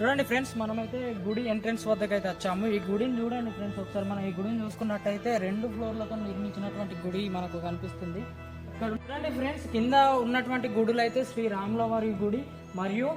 చూడండి ఫ్రెండ్స్ మనమైతే గుడి ఎంట్రన్స్ వద్దకు అయితే వచ్చాము. ఈ గుడిని చూడండి ఫ్రెండ్స్ ఒకసారి మనం ఈ గుడిని చూసుకున్నట్టయితే రెండు ఫ్లోర్లతో నిర్మించినటువంటి గుడి మనకు కనిపిస్తుంది. ఇక్కడ చూడండి ఫ్రెండ్స్ కింద ఉన్నటువంటి గుడులు అయితే శ్రీ రాముల వారి గుడి మరియు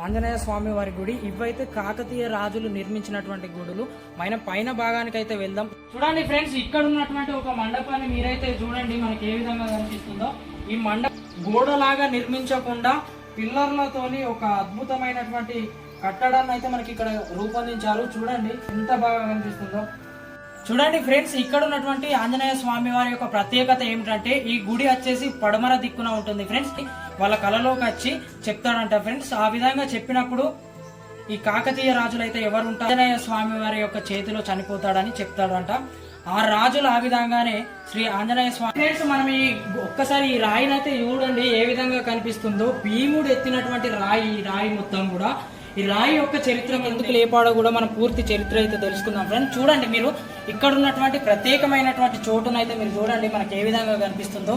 ఆంజనేయ స్వామి వారి గుడి. ఇవైతే కాకతీయ రాజులు నిర్మించినటువంటి గుడులు. మన పైన భాగానికి అయితే వెళ్దాం. చూడండి ఫ్రెండ్స్ ఇక్కడ ఉన్నటువంటి ఒక మండపాన్ని మీరైతే చూడండి మనకి ఏ విధంగా కనిపిస్తుందో. ఈ మండపం గోడలాగా నిర్మించకుండా పిల్లర్లతోని ఒక అద్భుతమైనటువంటి కట్టడాన్ని అయితే మనకి ఇక్కడ రూపొందించారు. చూడండి ఎంత బాగా కనిపిస్తుందో. చూడండి ఫ్రెండ్స్ ఇక్కడ ఉన్నటువంటి ఆంజనేయ స్వామి వారి యొక్క ప్రత్యేకత ఏమిటంటే ఈ గుడి వచ్చేసి పడమర దిక్కున ఉంటుంది ఫ్రెండ్స్. వాళ్ళ కళలోకి వచ్చి చెప్తాడంట ఫ్రెండ్స్. ఆ విధంగా చెప్పినప్పుడు ఈ కాకతీయ రాజులు అయితే ఎవరు ఉంటారు ఆంజనేయ స్వామి వారి యొక్క చేతిలో చనిపోతాడని చెప్తాడంట. ఆ రాజులు ఆ విధంగానే శ్రీ ఆంజనేయ స్వామి ఫ్రెండ్స్ మనం ఈ ఒక్కసారి ఈ రాయిని అయితే చూడండి ఏ విధంగా కనిపిస్తుందో. భీముడు ఎత్తినటువంటి రాయి ఈ రాయి మొత్తం కూడా. ఈ రాయి యొక్క చరిత్ర ఎందుకు లేపాడో కూడా మనం పూర్తి చరిత్ర అయితే తెలుసుకుందాం ఫ్రెండ్స్. చూడండి మీరు ఇక్కడ ఉన్నటువంటి ప్రత్యేకమైనటువంటి చోటునైతే మీరు చూడండి మనకి ఏ విధంగా కనిపిస్తుందో.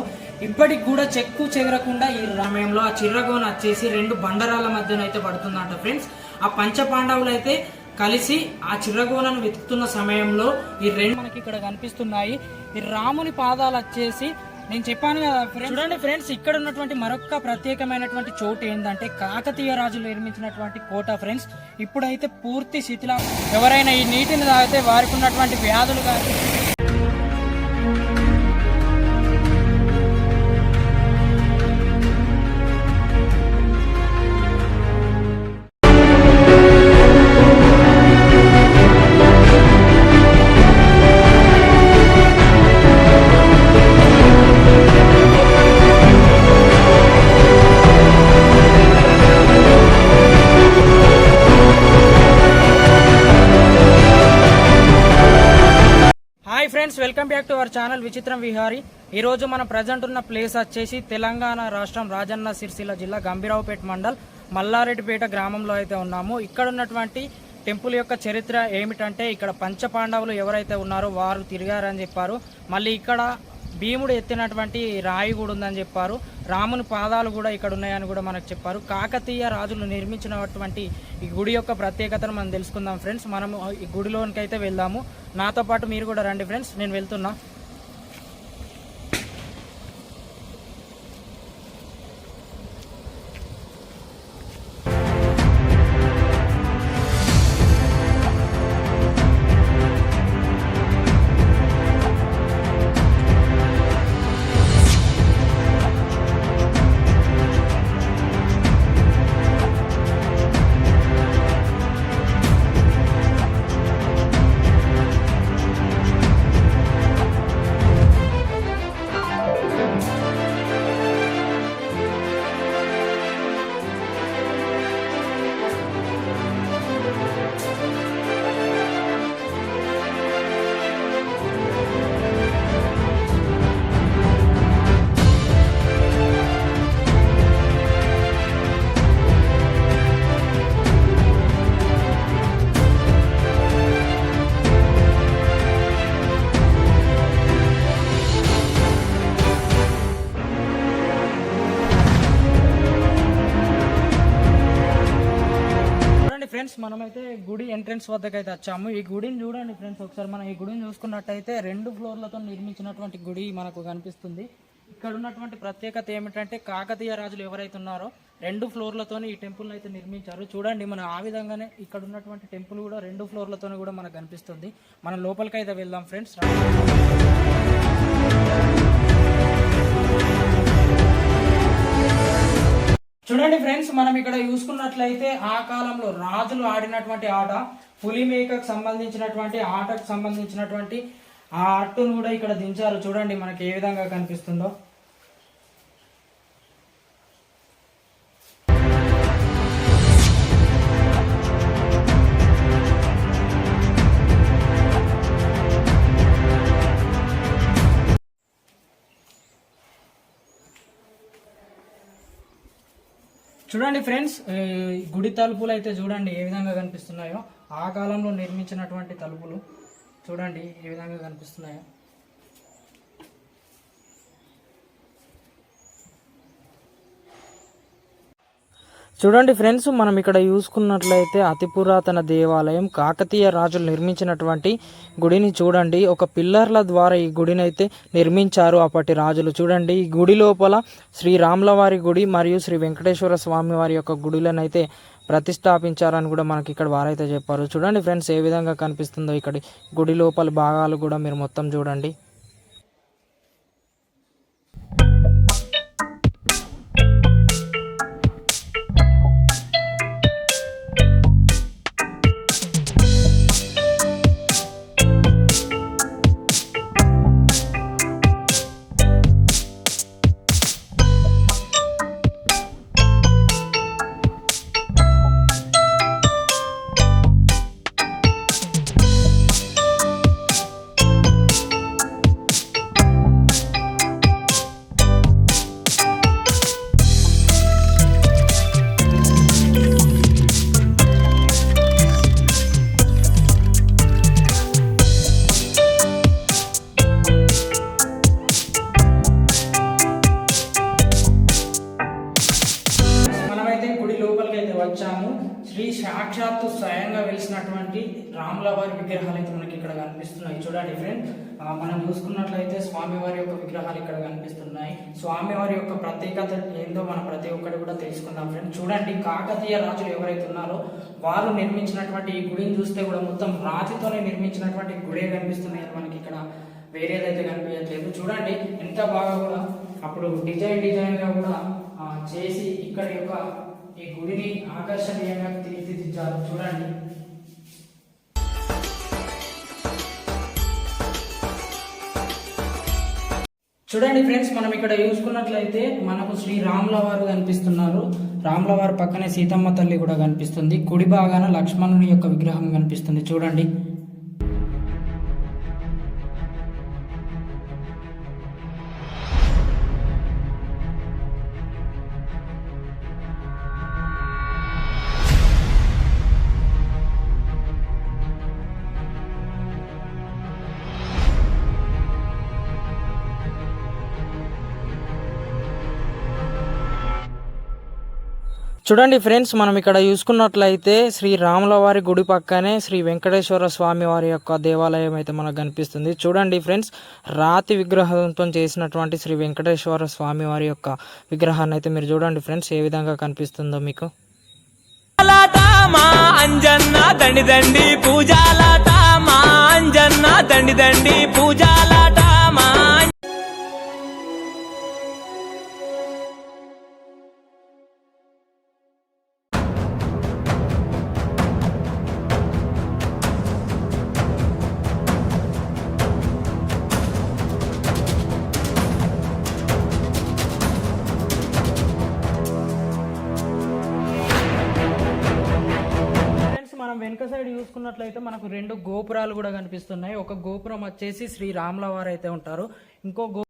ఇప్పటికి కూడా చెక్కు చెదరకుండా ఈ సమయంలో ఆ చిర్రగోన వచ్చేసి రెండు బండరాల మధ్యన అయితే పడుతుందంట ఫ్రెండ్స్. ఆ పంచ పాండవులు అయితే కలిసి ఆ చిర్రగోనను వెతుకుతున్న సమయంలో ఈ రెండు మనకి ఇక్కడ కనిపిస్తున్నాయి. ఈ రాముని పాదాలు వచ్చేసి నేను చెప్పాను కదా చూడండి ఫ్రెండ్స్ ఇక్కడ ఉన్నటువంటి మరొక ప్రత్యేకమైనటువంటి చోటు ఏంటంటే కాకతీయ రాజులు నిర్మించినటువంటి కోట ఫ్రెండ్స్. ఇప్పుడైతే పూర్తి శిథిల ఎవరైనా ఈ నీటిని తాగితే వారికి ఉన్నటువంటి వ్యాధులు కానీ welcome back to our channel విచిత్రం విహారీ ఈరోజు మనం మన ప్రజెంట్ ఉన్న ప్లేస్ వచ్చేసి తెలంగాణ రాష్ట్రం రాజన్న సిరిసిల్ల జిల్లా గంభీరావుపేట మండల్ మల్లారెడ్డిపేట గ్రామంలో అయితే ఉన్నాము. ఇక్కడ ఉన్నటువంటి టెంపుల్ యొక్క చరిత్ర ఏమిటంటే ఇక్కడ పంచ పాండవులు ఎవరైతే ఉన్నారో వారు తిరిగారని చెప్పారు. మళ్ళీ ఇక్కడ భీముడు ఎత్తినటువంటి రాయి కూడా ఉందని చెప్పారు. రాముని పాదాలు కూడా ఇక్కడ ఉన్నాయని కూడా మనకు చెప్పారు. కాకతీయ రాజులు నిర్మించినటువంటి ఈ గుడి యొక్క ప్రత్యేకతను మనం తెలుసుకుందాం ఫ్రెండ్స్. మనము ఈ గుడిలోనికైతే వెళ్దాము. నాతో పాటు మీరు కూడా రండి ఫ్రెండ్స్. నేను వెళ్తున్నా. గుడి ఎంట్రన్స్ వద్దకు అయితే వచ్చాము. ఈ గుడిని చూడండి ఫ్రెండ్స్ ఒకసారి మనం ఈ గుడిని చూసుకున్నట్టయితే రెండు ఫ్లోర్లతో నిర్మించినటువంటి గుడి మనకు కనిపిస్తుంది. ఇక్కడ ఉన్నటువంటి ప్రత్యేకత ఏమిటంటే కాకతీయ రాజులు ఎవరైతే ఉన్నారో రెండు ఫ్లోర్లతో ఈ టెంపుల్ అయితే నిర్మించారు. చూడండి మనం ఆ విధంగానే ఇక్కడ ఉన్నటువంటి టెంపుల్ కూడా రెండు ఫ్లోర్లతో కూడా మనకు కనిపిస్తుంది. మనం లోపలికి అయితే వెళ్దాం ఫ్రెండ్స్. చూడండి ఫ్రెండ్స్ మనం ఇక్కడ చూసుకున్నట్లయితే ఆ కాలంలో రాజులు ఆడినటువంటి ఆట పులి మేకకు సంబంధించినటువంటి ఆటకు సంబంధించినటువంటి ఆ అట్టును కూడా ఇక్కడ దించారు. చూడండి మనకి ఏ విధంగా కనిపిస్తుందో. చూడండి ఫ్రెండ్స్ గుడి తలుపులు అయితే చూడండి ఏ విధంగా కనిపిస్తున్నాయో. ఆ కాలంలో నిర్మించినటువంటి తలుపులు చూడండి ఏ విధంగా కనిపిస్తున్నాయో. చూడండి ఫ్రెండ్స్ మనం ఇక్కడ చూసుకున్నట్లయితే అతి పురాతన దేవాలయం కాకతీయ రాజులు నిర్మించినటువంటి గుడిని చూడండి. ఒక పిల్లర్ల ద్వారా ఈ గుడిని అయితే నిర్మించారు అప్పటి రాజులు. చూడండి ఈ గుడి లోపల శ్రీ రాములవారి గుడి మరియు శ్రీ వెంకటేశ్వర స్వామి వారి యొక్క గుడులను అయితే ప్రతిష్టాపించారని కూడా మనకి ఇక్కడ వారైతే చెప్పారు. చూడండి ఫ్రెండ్స్ ఏ విధంగా కనిపిస్తుందో ఇక్కడ గుడి లోపల భాగాలు కూడా మీరు మొత్తం చూడండి. చూసుకున్నట్లయితే స్వామివారి యొక్క విగ్రహాలు ఇక్కడ కనిపిస్తున్నాయి. స్వామివారి యొక్క ప్రత్యేకత ఏందో మనం ప్రతి ఒక్కటి కూడా తెలుసుకుందాం ఫ్రెండ్ చూడండి కాకతీయ రాజులు ఎవరైతే ఉన్నారో వారు నిర్మించినటువంటి ఈ గుడిని చూస్తే కూడా మొత్తం రాతితోనే నిర్మించినటువంటి గుడే కనిపిస్తున్నాయి. మనకి ఇక్కడ వేరేదైతే కనిపించట్లేదు. చూడండి ఎంత బాగా కూడా అప్పుడు డిజైన్ డిజైన్గా కూడా చేసి ఇక్కడ యొక్క ఈ గుడిని ఆకర్షణీయంగా తీర్చిదిద్దారు. చూడండి. చూడండి ఫ్రెండ్స్ మనం ఇక్కడ చూసుకున్నట్లయితే మనకు శ్రీ రాముల వారు కనిపిస్తున్నారు. రాముల వారు పక్కనే సీతమ్మ తల్లి కూడా కనిపిస్తుంది. కుడి భాగాన లక్ష్మణుని యొక్క విగ్రహం కనిపిస్తుంది. చూడండి. చూడండి ఫ్రెండ్స్ మనం ఇక్కడ చూసుకున్నట్లయితే శ్రీ రాముల వారి గుడి పక్కనే శ్రీ వెంకటేశ్వర స్వామి వారి యొక్క దేవాలయం అయితే మనకు కనిపిస్తుంది. చూడండి ఫ్రెండ్స్ రాతి విగ్రహంతో చేసినటువంటి శ్రీ వెంకటేశ్వర స్వామి వారి యొక్క విగ్రహాన్ని అయితే మీరు చూడండి ఫ్రెండ్స్ ఏ విధంగా కనిపిస్తుందో మీకు. పూజాలాట మా అంజన్న దండి దండి పూజాలాట మా అంజన్న దండి దండి పూజాలాట మా సైడ్ చూసుకున్నట్లయితే మనకు రెండు గోపురాలు కూడా కనిపిస్తున్నాయి. ఒక గోపురం వచ్చేసి శ్రీ రాముల వారు అయితే ఉంటారు. ఇంకో గో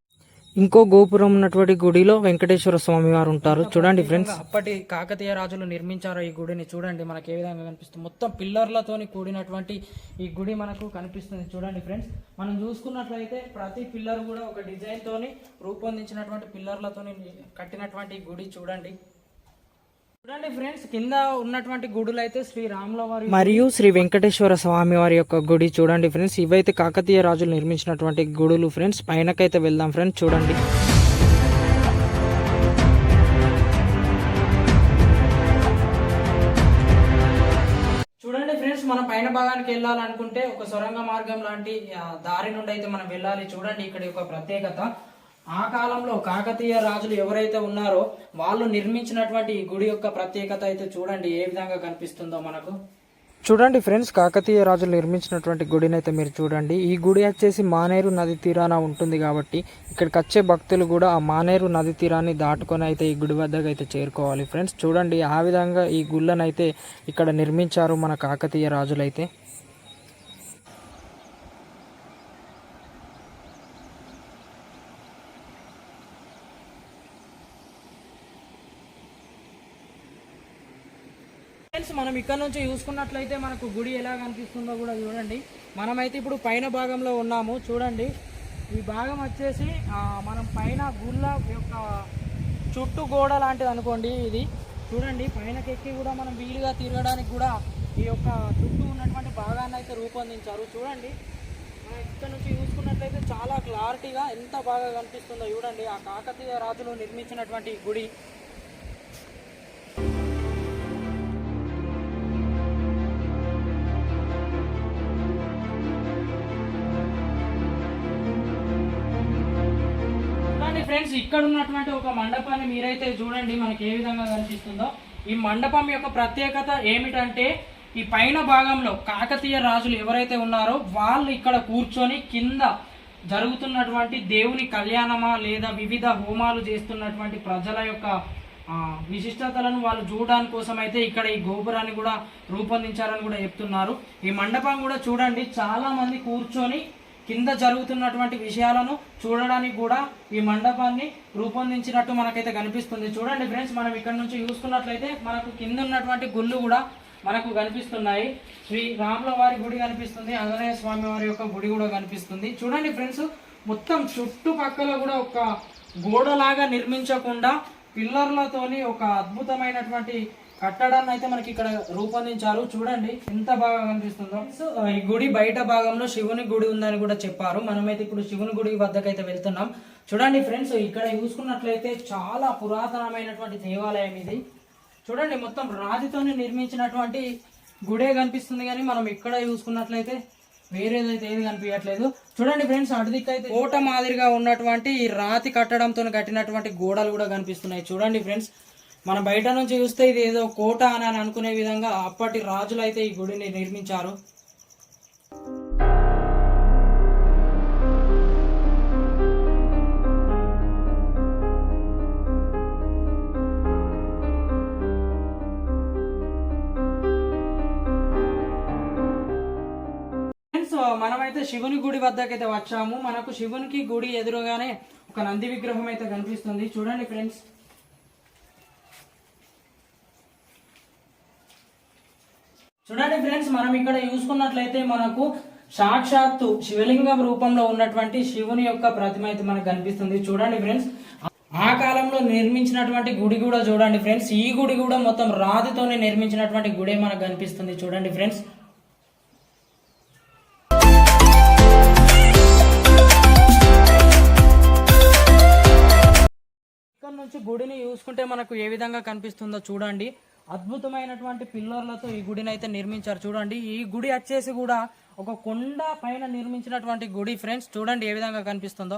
ఇంకో గోపురం ఉన్నటువంటి గుడిలో వెంకటేశ్వర స్వామి వారు ఉంటారు. చూడండి ఫ్రెండ్స్. అప్పటి కాకతీయ రాజులు నిర్మించారు ఈ గుడిని. చూడండి మనకి ఏ విధంగా కనిపిస్తుంది. మొత్తం పిల్లర్లతోని కూడినటువంటి ఈ గుడి మనకు కనిపిస్తుంది. చూడండి ఫ్రెండ్స్. మనం చూసుకున్నట్లయితే ప్రతి పిల్లర్ కూడా ఒక డిజైన్ తోని రూపొందించినటువంటి పిల్లర్లతోని కట్టినటువంటి గుడి. చూడండి. చూడండి ఫ్రెండ్స్ కింద ఉన్నటువంటి గుడులు అయితే శ్రీ రాముల వారి మరియు శ్రీ వెంకటేశ్వర స్వామి వారి యొక్క గుడి చూడండి ఫ్రెండ్స్. ఇవైతే కాకతీయ రాజులు నిర్మించినటువంటి గుడులు ఫ్రెండ్స్. పైనకైతే వెళ్దాం ఫ్రెండ్స్ చూడండి. చూడండి ఫ్రెండ్స్ మనం పైన భాగానికి వెళ్ళాలనుకుంటే ఒక సొరంగ మార్గం లాంటి దారి నుండి అయితే మనం వెళ్ళాలి. చూడండి ఇక్కడ ఒక ప్రత్యేకత. ఆ కాలంలో కాకతీయ రాజులు ఎవరైతే ఉన్నారో వాళ్ళు నిర్మించినటువంటి ఈ గుడి యొక్క ప్రత్యేకత అయితే చూడండి ఏ విధంగా కనిపిస్తుందో మనకు. చూడండి ఫ్రెండ్స్ కాకతీయ రాజులు నిర్మించినటువంటి గుడిని అయితే మీరు చూడండి. ఈ గుడి వచ్చేసి మానేరు నది తీరాన ఉంటుంది కాబట్టి ఇక్కడికి వచ్చే భక్తులు కూడా ఆ మానేరు నది తీరాన్ని దాటుకొని అయితే ఈ గుడి వద్దకు అయితే చేరుకోవాలి. ఫ్రెండ్స్ చూడండి ఆ విధంగా ఈ గుళ్ళను అయితే ఇక్కడ నిర్మించారు మన కాకతీయ రాజులైతే ఫ్రెండ్స్ మనం ఇక్కడ నుంచి చూసుకున్నట్లయితే మనకు గుడి ఎలా కనిపిస్తుందో కూడా చూడండి. మనమైతే ఇప్పుడు పైన భాగంలో ఉన్నాము చూడండి. ఈ భాగం వచ్చేసి మనం పైన గుళ్ళ యొక్క చుట్టూ గోడ లాంటిది అనుకోండి ఇది. చూడండి పైనకెక్కి కూడా మనం వీలుగా తిరగడానికి కూడా ఈ యొక్క చుట్టూ ఉన్నటువంటి భాగాన్ని అయితే రూపొందించారు. చూడండి మనం ఇక్కడ నుంచి చూసుకున్నట్లయితే చాలా క్లారిటీగా ఎంత బాగా కనిపిస్తుందో చూడండి. ఆ కాకతీయ రాజులు నిర్మించినటువంటి గుడి. ఫ్రెండ్స్ ఇక్కడ ఉన్నటువంటి ఒక మండపాన్ని మీరైతే చూడండి మనకి ఏ విధంగా కనిపిస్తుందో. ఈ మండపం యొక్క ప్రత్యేకత ఏమిటంటే ఈ పైన భాగంలో కాకతీయ రాజులు ఎవరైతే ఉన్నారో వాళ్ళు ఇక్కడ కూర్చొని కింద జరుగుతున్నటువంటి దేవుని కళ్యాణమా లేదా వివిధ హోమాలు చేస్తున్నటువంటి ప్రజల యొక్క విశిష్టతలను వాళ్ళు చూడడానికి కోసం అయితే ఇక్కడ ఈ గోపురాన్ని కూడా రూపొందించారని కూడా చెప్తున్నారు. ఈ మండపం కూడా చూడండి చాలామంది కూర్చొని కింద జరుగుతున్నటువంటి విషయాలను చూడడానికి కూడా ఈ మండపాన్ని రూపొందించినట్టు మనకైతే కనిపిస్తుంది. చూడండి ఫ్రెండ్స్ మనం ఇక్కడ నుంచి చూసుకున్నట్లయితే మనకు కింద ఉన్నటువంటి గుళ్ళు కూడా మనకు కనిపిస్తున్నాయి. శ్రీ రాముల వారి గుడి కనిపిస్తుంది ఆంజనేయ స్వామి వారి యొక్క గుడి కూడా కనిపిస్తుంది. చూడండి ఫ్రెండ్స్ మొత్తం చుట్టుపక్కల కూడా ఒక గోడలాగా నిర్మించకుండా పిల్లర్లతోని ఒక అద్భుతమైనటువంటి కట్టడాన్ని అయితే మనకి ఇక్కడ రూపొందించారు. చూడండి ఎంత బాగా కనిపిస్తుందో. సో ఈ గుడి బయట భాగంలో శివుని గుడి ఉందని కూడా చెప్పారు. మనమైతే ఇప్పుడు శివుని గుడి వద్దకైతే వెళ్తున్నాం. చూడండి ఫ్రెండ్స్ ఇక్కడ చూసుకున్నట్లయితే చాలా పురాతనమైనటువంటి దేవాలయం ఇది. చూడండి మొత్తం రాతితోనే నిర్మించినటువంటి గుడే కనిపిస్తుంది కానీ మనం ఇక్కడ చూసుకున్నట్లయితే వేరేదైతే ఏది కనిపించట్లేదు. చూడండి ఫ్రెండ్స్ అటుదిక్కైతే కోట మాదిరిగా ఉన్నటువంటి ఈ రాతి కట్టడంతో కట్టినటువంటి గోడలు కూడా కనిపిస్తున్నాయి. చూడండి ఫ్రెండ్స్ మన బయట నుంచి చూస్తే ఇది ఏదో కోట అని అని అనుకునే విధంగా అప్పటి రాజులు అయితే ఈ గుడిని నిర్మించారు. ఫ్రెండ్స్ మనమైతే శివుని గుడి వద్దకైతే వచ్చాము. మనకు శివునికి గుడి ఎదురుగానే ఒక నంది విగ్రహం అయితే కనిపిస్తుంది. చూడండి ఫ్రెండ్స్ చూడండి ఫ్రెండ్స్ మనం ఇక్కడ చూసుకున్నట్లయితే మనకు సాక్షాత్తు శివలింగం రూపంలో ఉన్నటువంటి శివుని యొక్క ప్రతిమ అయితే మనకు కనిపిస్తుంది. చూడండి ఫ్రెండ్స్ ఆ కాలంలో నిర్మించినటువంటి గుడి కూడా చూడండి ఫ్రెండ్స్ ఈ గుడి కూడా మొత్తం రాతితోనే నిర్మించినటువంటి గుడే మనకు కనిపిస్తుంది. చూడండి ఫ్రెండ్స్. ఇక్కడ నుంచి గుడిని చూసుకుంటే మనకు ఏ విధంగా కనిపిస్తుందో చూడండి. అద్భుతమైనటువంటి పిల్లర్లతో ఈ గుడిని అయితే నిర్మించారు. చూడండి ఈ గుడి వచ్చేసి కూడా ఒక కొండ పైన నిర్మించినటువంటి గుడి ఫ్రెండ్స్. చూడండి ఏ విధంగా కనిపిస్తుందో.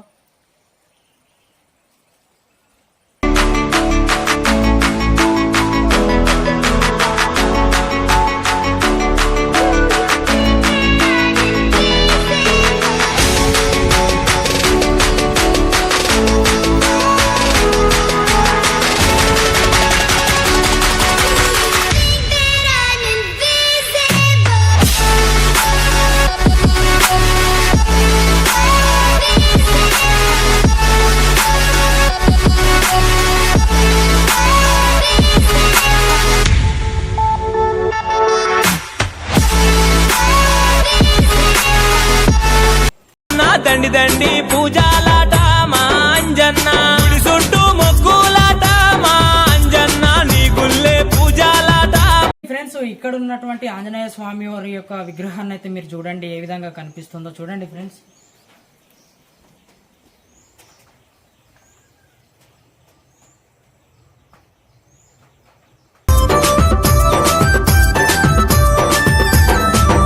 చూడండి ఏ విధంగా కనిపిస్తుందో చూడండి ఫ్రెండ్స్.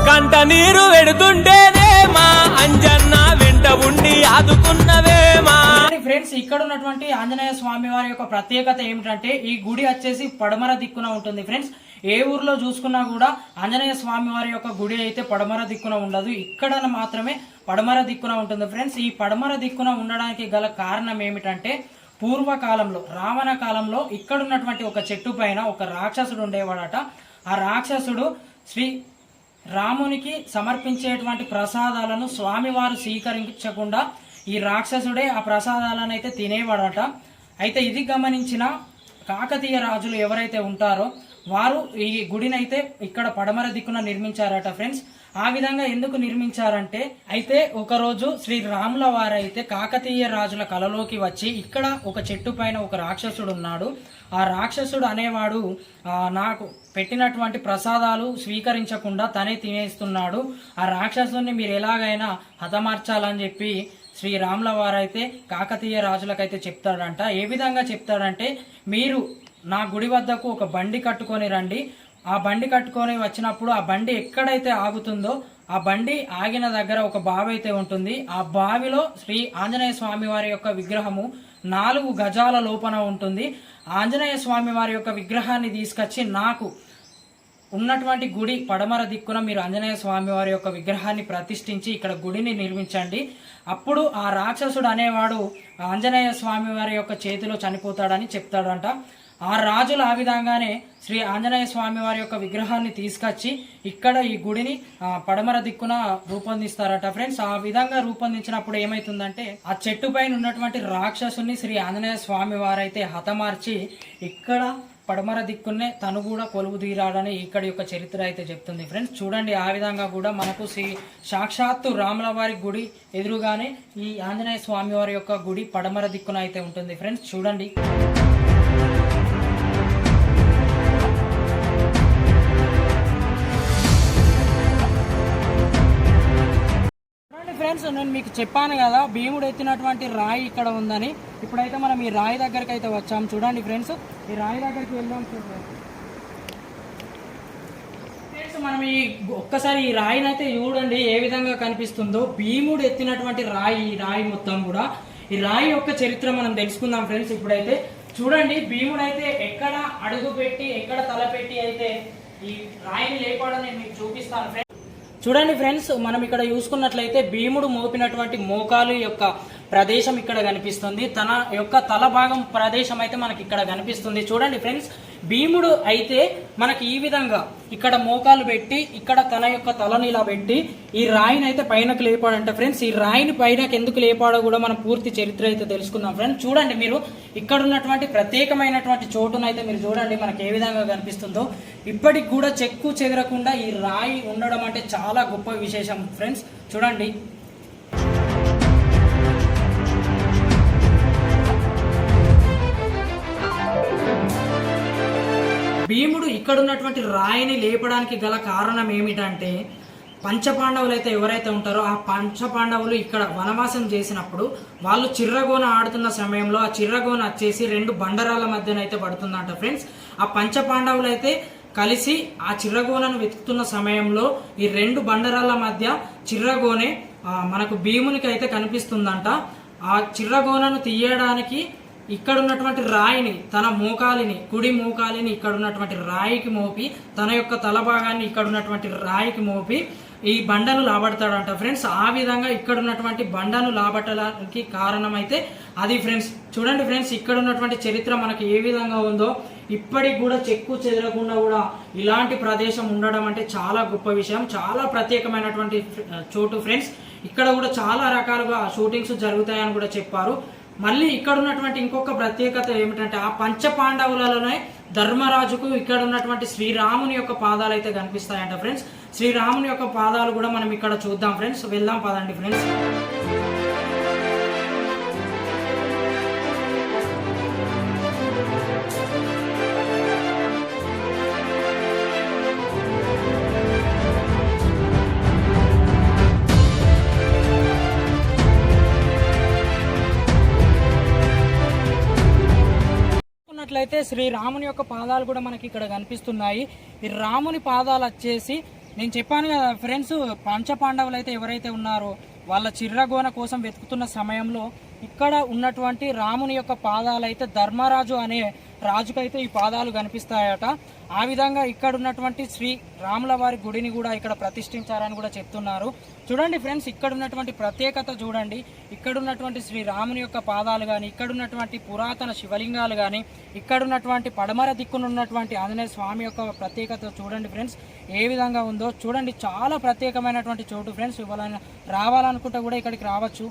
కంట నీరు వెడుతుంటేనే మా అంజన్న వెంట ఉండి ఆదుకున్న ఫ్రెండ్స్ ఇక్కడ ఉన్నటువంటి ఆంజనేయ స్వామి వారి యొక్క ప్రత్యేకత ఏమిటంటే ఈ గుడి వచ్చేసి పడమర దిక్కున ఉంటుంది ఫ్రెండ్స్. ఏ ఊర్లో చూసుకున్నా కూడా ఆంజనేయ స్వామి వారి యొక్క గుడి అయితే పడమర దిక్కున ఉండదు. ఇక్కడ మాత్రమే పడమర దిక్కున ఉంటుంది ఫ్రెండ్స్. ఈ పడమర దిక్కున ఉండడానికి గల కారణం ఏమిటంటే పూర్వకాలంలో రావణ కాలంలో ఇక్కడ ఉన్నటువంటి ఒక చెట్టు పైన ఒక రాక్షసుడు ఉండేవాడట. ఆ రాక్షసుడు శ్రీ రామునికి సమర్పించేటువంటి ప్రసాదాలను స్వామివారు స్వీకరించకుండా ఈ రాక్షసుడే ఆ ప్రసాదాలను అయితే తినేవాడట. అయితే ఇది గమనించిన కాకతీయ రాజులు ఎవరైతే ఉంటారో వారు ఈ గుడినైతే ఇక్కడ పడమర దిక్కున నిర్మించారట ఫ్రెండ్స్ ఆ విధంగా ఎందుకు నిర్మించారంటే అయితే ఒకరోజు శ్రీరాముల శ్రీ రాముల కాకతీయ రాజుల కలలోకి వచ్చి ఇక్కడ ఒక చెట్టు పైన ఒక రాక్షసుడు ఉన్నాడు. ఆ రాక్షసుడు అనేవాడు నాకు పెట్టినటువంటి ప్రసాదాలు స్వీకరించకుండా తనే తినేస్తున్నాడు. ఆ రాక్షసుని మీరు ఎలాగైనా హతమార్చాలని చెప్పి శ్రీరాముల వారైతే కాకతీయ రాజులకైతే చెప్తాడంట. ఏ విధంగా చెప్తాడంటే మీరు నా గుడి వద్దకు ఒక బండి కట్టుకొని రండి. ఆ బండి కట్టుకొని వచ్చినప్పుడు ఆ బండి ఎక్కడైతే ఆగుతుందో ఆ బండి ఆగిన దగ్గర ఒక బావి అయితే ఉంటుంది. ఆ బావిలో శ్రీ ఆంజనేయ స్వామి వారి యొక్క విగ్రహము నాలుగు గజాల లోపన ఉంటుంది. ఆంజనేయ స్వామి వారి యొక్క విగ్రహాన్ని తీసుకొచ్చి నాకు ఉన్నటువంటి గుడి పడమర దిక్కున మీరు ఆంజనేయ స్వామి వారి యొక్క విగ్రహాన్ని ప్రతిష్ఠించి ఇక్కడ గుడిని నిర్మించండి. అప్పుడు ఆ రాక్షసుడు అనేవాడు ఆంజనేయ స్వామి వారి యొక్క చేతిలో చనిపోతాడని చెప్తాడంట. ఆ రాజులు ఆ విధంగానే శ్రీ ఆంజనేయ స్వామి వారి యొక్క విగ్రహాన్ని తీసుకొచ్చి ఇక్కడ ఈ గుడిని పడమర దిక్కున రూపొందిస్తారట. ఫ్రెండ్స్ ఆ విధంగా రూపొందించినప్పుడు ఏమైతుందంటే ఆ చెట్టు పైన ఉన్నటువంటి రాక్షసుని శ్రీ ఆంజనేయ స్వామి వారైతే హతమార్చి ఇక్కడ పడమర దిక్కునే తను కూడా కొలువు తీరాడని ఇక్కడ యొక్క చరిత్ర అయితే చెప్తుంది ఫ్రెండ్స్. చూడండి ఆ విధంగా కూడా మనకు శ్రీ సాక్షాత్తు రాముల వారి గుడి ఎదురుగానే ఈ ఆంజనేయ స్వామి వారి యొక్క గుడి పడమర దిక్కున అయితే ఉంటుంది ఫ్రెండ్స్. చూడండి. నేను మీకు చెప్పాను కదా భీముడు ఎత్తినటువంటి రాయి ఇక్కడ ఉందని. ఇప్పుడైతే మనం ఈ రాయి దగ్గరికి అయితే వచ్చాం. చూడండి ఫ్రెండ్స్ ఈ రాయి దగ్గరికి వెళ్దాం చూడండి. ఫ్రెండ్స్ మనం ఈ ఒక్కసారి ఈ రాయిని అయితే చూడండి ఏ విధంగా కనిపిస్తుందో. భీముడు ఎత్తినటువంటి రాయి ఈ రాయి మొత్తం కూడా. ఈ రాయి యొక్క చరిత్ర మనం తెలుసుకుందాం ఫ్రెండ్స్ ఇప్పుడైతే. చూడండి భీముడు అయితే ఎక్కడ అడుగు పెట్టి ఎక్కడ తల పెట్టి అయితే ఈ రాయిని లేపాడని నేను మీకు చూపిస్తాను ఫ్రెండ్స్. చూడండి ఫ్రెండ్స్ మనం ఇక్కడ చూసుకున్నట్లయితే భీముడు మోపినటువంటి మోకాలు యొక్క ప్రదేశం ఇక్కడ కనిపిస్తుంది. తన యొక్క తల భాగం ప్రదేశం అయితే మనకి ఇక్కడ కనిపిస్తుంది. చూడండి ఫ్రెండ్స్ భీముడు అయితే మనకి ఈ విధంగా ఇక్కడ మోకాలు పెట్టి ఇక్కడ తన యొక్క తలని ఇలా పెట్టి ఈ రాయిని అయితే పైనకు లేపాడంట ఫ్రెండ్స్. ఈ రాయిని పైనకు ఎందుకు లేపాడో కూడా మనం పూర్తి చరిత్ర అయితే తెలుసుకుందాం ఫ్రెండ్స్. చూడండి మీరు ఇక్కడ ఉన్నటువంటి ప్రత్యేకమైనటువంటి చోటునైతే మీరు చూడండి మనకి ఏ విధంగా కనిపిస్తుందో. ఇప్పటికి కూడా చెక్కు చెదరకుండా ఈ రాయి ఉండడం అంటే చాలా గొప్ప విశేషం ఫ్రెండ్స్. చూడండి భీముడు ఇక్కడ ఉన్నటువంటి రాయిని లేపడానికి గల కారణం ఏమిటంటే పంచపాండవులు అయితే ఎవరైతే ఉంటారో ఆ పంచపాండవులు ఇక్కడ వనవాసం చేసినప్పుడు వాళ్ళు చిర్రగోన ఆడుతున్న సమయంలో ఆ చిర్రగోన వచ్చేసి రెండు బండరాల మధ్యన అయితే పడుతుందంట ఫ్రెండ్స్. ఆ పంచపాండవులు అయితే కలిసి ఆ చిర్రగోనను వెతుకుతున్న సమయంలో ఈ రెండు బండరాల మధ్య చిర్రగోనే మనకు భీమునికి అయితే కనిపిస్తుందంట. ఆ చిర్రగోనను తీయడానికి ఇక్కడ ఉన్నటువంటి రాయిని తన మోకాలిని కుడి మోకాలిని ఇక్కడ ఉన్నటువంటి రాయికి మోపి తన యొక్క తల భాగాన్ని ఇక్కడ ఉన్నటువంటి రాయికి మోపి ఈ బండను లాబడతాడంట. ఫ్రెండ్స్ ఆ విధంగా ఇక్కడ ఉన్నటువంటి బండను లాబట్టడానికి కారణమైతే అది ఫ్రెండ్స్. చూడండి ఫ్రెండ్స్ ఇక్కడ ఉన్నటువంటి చరిత్ర మనకి ఏ విధంగా ఉందో. ఇప్పటికి కూడా చెక్కు చెదరకుండా కూడా ఇలాంటి ప్రదేశం ఉండడం అంటే చాలా గొప్ప విషయం. చాలా ప్రత్యేకమైనటువంటి చోటు ఫ్రెండ్స్. ఇక్కడ కూడా చాలా రకాలుగా షూటింగ్స్ జరుగుతాయని కూడా చెప్పారు. మళ్ళీ ఇక్కడ ఉన్నటువంటి ఇంకొక ప్రత్యేకత ఏమిటంటే ఆ పంచ పాండవులలోనే ధర్మరాజుకు ఇక్కడ ఉన్నటువంటి శ్రీరాముని యొక్క పాదాలు అయితే కనిపిస్తాయంట ఫ్రెండ్స్. శ్రీరాముని యొక్క పాదాలు కూడా మనం ఇక్కడ చూద్దాం ఫ్రెండ్స్. వెళ్దాం పదండి ఫ్రెండ్స్. చూసుకున్నట్లయితే శ్రీరాముని యొక్క పాదాలు కూడా మనకి ఇక్కడ కనిపిస్తున్నాయి. ఈ రాముని పాదాలు వచ్చేసి నేను చెప్పాను కదా ఫ్రెండ్స్ పంచపాండవులు అయితే ఎవరైతే ఉన్నారో వాళ్ళ చిర్రగోన కోసం వెతుకుతున్న సమయంలో ఇక్కడ ఉన్నటువంటి రాముని యొక్క పాదాలు అయితే ధర్మరాజు అనే రాజుకైతే ఈ పాదాలు కనిపిస్తాయట. ఆ విధంగా ఇక్కడ ఉన్నటువంటి శ్రీ రాముల వారి గుడిని కూడా ఇక్కడ ప్రతిష్ఠించారని కూడా చెప్తున్నారు. చూడండి ఫ్రెండ్స్ ఇక్కడ ఉన్నటువంటి ప్రత్యేకత చూడండి. ఇక్కడ ఉన్నటువంటి శ్రీ రాముని యొక్క పాదాలు కానీ ఇక్కడ ఉన్నటువంటి పురాతన శివలింగాలు కానీ ఇక్కడ ఉన్నటువంటి పడమర దిక్కున ఉన్నటువంటి ఆంజనేయ స్వామి యొక్క ప్రత్యేకత చూడండి ఫ్రెండ్స్ ఏ విధంగా ఉందో. చూడండి చాలా ప్రత్యేకమైనటువంటి చోటు ఫ్రెండ్స్. ఇవ్వాలని రావాలనుకుంటే కూడా ఇక్కడికి రావచ్చు.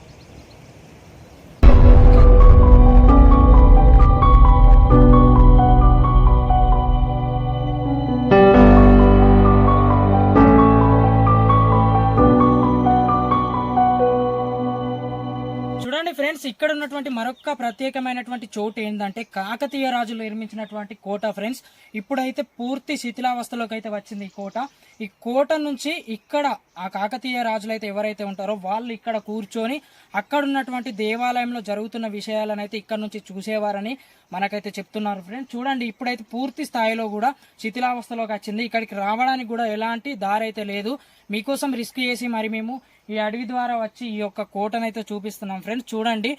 ఇక్కడ ఉన్నటువంటి మరొక ప్రత్యేకమైనటువంటి చోటు ఏంటంటే కాకతీయ రాజులు నిర్మించినటువంటి కోట ఫ్రెండ్స్. ఇప్పుడైతే పూర్తి శిథిలావస్థలోకి అయితే వచ్చింది ఈ కోట. ఈ కోట నుంచి ఇక్కడ ఆ కాకతీయ రాజులు అయితే ఎవరైతే ఉంటారో వాళ్ళు ఇక్కడ కూర్చొని అక్కడ ఉన్నటువంటి దేవాలయంలో జరుగుతున్న విషయాలను అయితే ఇక్కడ నుంచి చూసేవారని మనకైతే చెప్తున్నారు ఫ్రెండ్స్. చూడండి ఇప్పుడైతే పూర్తి స్థాయిలో కూడా శిథిలావస్థలోకి వచ్చింది. ఇక్కడికి రావడానికి కూడా ఎలాంటి దారి అయితే లేదు. మీకోసం రిస్క్ చేసి మరి మేము ఈ అడవి ద్వారా వచ్చి ఈ యొక్క కోటను అయితే చూపిస్తున్నాం ఫ్రెండ్స్. చూడండి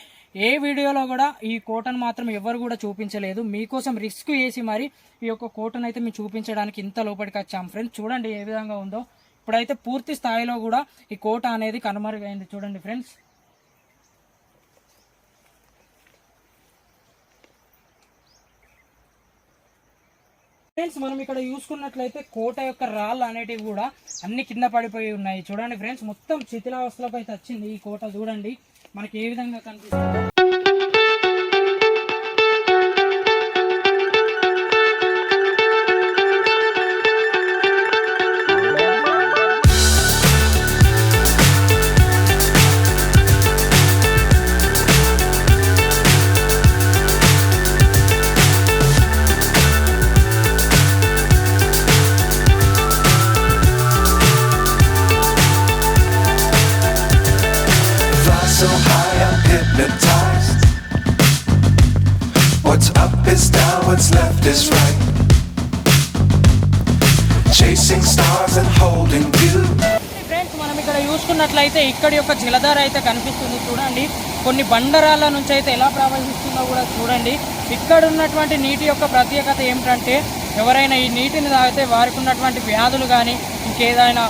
ఏ వీడియోలో కూడా ఈ కోటను మాత్రం ఎవరు కూడా చూపించలేదు. మీకోసం రిస్క్ వేసి మరి ఈ యొక్క కోటను అయితే మేము చూపించడానికి ఇంత లోపలికి వచ్చాం ఫ్రెండ్స్. చూడండి ఏ విధంగా ఉందో. ఇప్పుడైతే పూర్తి స్థాయిలో కూడా ఈ కోట అనేది కనుమరుగైంది. చూడండి ఫ్రెండ్స్. ఫ్రెండ్స్ మనం ఇక్కడ చూసుకున్నట్లయితే కోట యొక్క రాళ్ళు అనేటివి కూడా అన్ని కింద పడిపోయి ఉన్నాయి. చూడండి ఫ్రెండ్స్ మొత్తం శిథిలావస్థలోకి అయితే వచ్చింది ఈ కోట. చూడండి మనకి ఏ విధంగా కనిపిస్తుంది? చూసుకున్నట్లయితే ఇక్కడ యొక్క జలధార అయితే కనిపిస్తుంది చూడండి. కొన్ని బండరాల నుంచి అయితే ఎలా ప్రవహిస్తుందో కూడా చూడండి. ఇక్కడ ఉన్నటువంటి నీటి యొక్క ప్రత్యేకత ఏమిటంటే ఎవరైనా ఈ నీటిని తాగితే వారికి ఉన్నటువంటి వ్యాధులు కానీ ఇంకేదైనా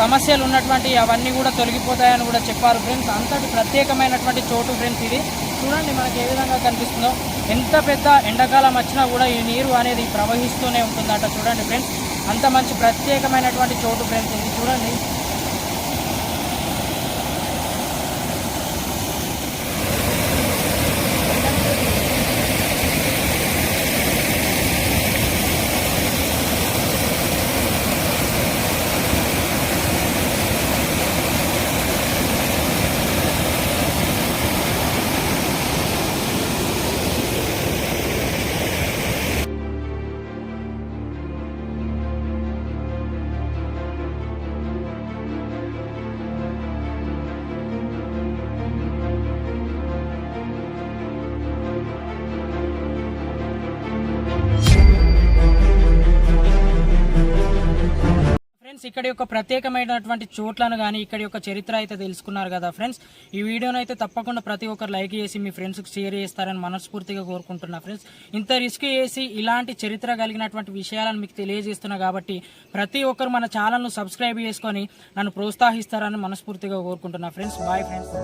సమస్యలు ఉన్నటువంటి అవన్నీ కూడా తొలగిపోతాయని కూడా చెప్పారు ఫ్రెండ్స్. అంతటి ప్రత్యేకమైనటువంటి చోటు ఫ్రెండ్స్ ఇది. చూడండి మనకి ఏ విధంగా కనిపిస్తుందో. ఎంత పెద్ద ఎండాకాలం వచ్చినా కూడా ఈ నీరు అనేది ప్రవహిస్తూనే ఉంటుందట చూడండి ఫ్రెండ్స్. అంత మంచి ప్రత్యేకమైనటువంటి చోటు ఫ్రెండ్స్ ఇది. చూడండి. ఫ్రెండ్స్ ఇక్కడ యొక్క ప్రత్యేకమైనటువంటి చోట్లను కానీ ఇక్కడ యొక్క చరిత్ర అయితే తెలుసుకున్నారు కదా ఫ్రెండ్స్. ఈ వీడియోను అయితే తప్పకుండా ప్రతి ఒక్కరు లైక్ చేసి మీ ఫ్రెండ్స్కి షేర్ చేస్తారని మనస్ఫూర్తిగా కోరుకుంటున్నా ఫ్రెండ్స్. ఇంత రిస్క్ చేసి ఇలాంటి చరిత్ర కలిగినటువంటి విషయాలను మీకు తెలియజేస్తున్నా కాబట్టి ప్రతి ఒక్కరు మన ఛానల్ను సబ్స్క్రైబ్ చేసుకొని నన్ను ప్రోత్సహిస్తారని మనస్ఫూర్తిగా కోరుకుంటున్నా ఫ్రెండ్స్. Bye friends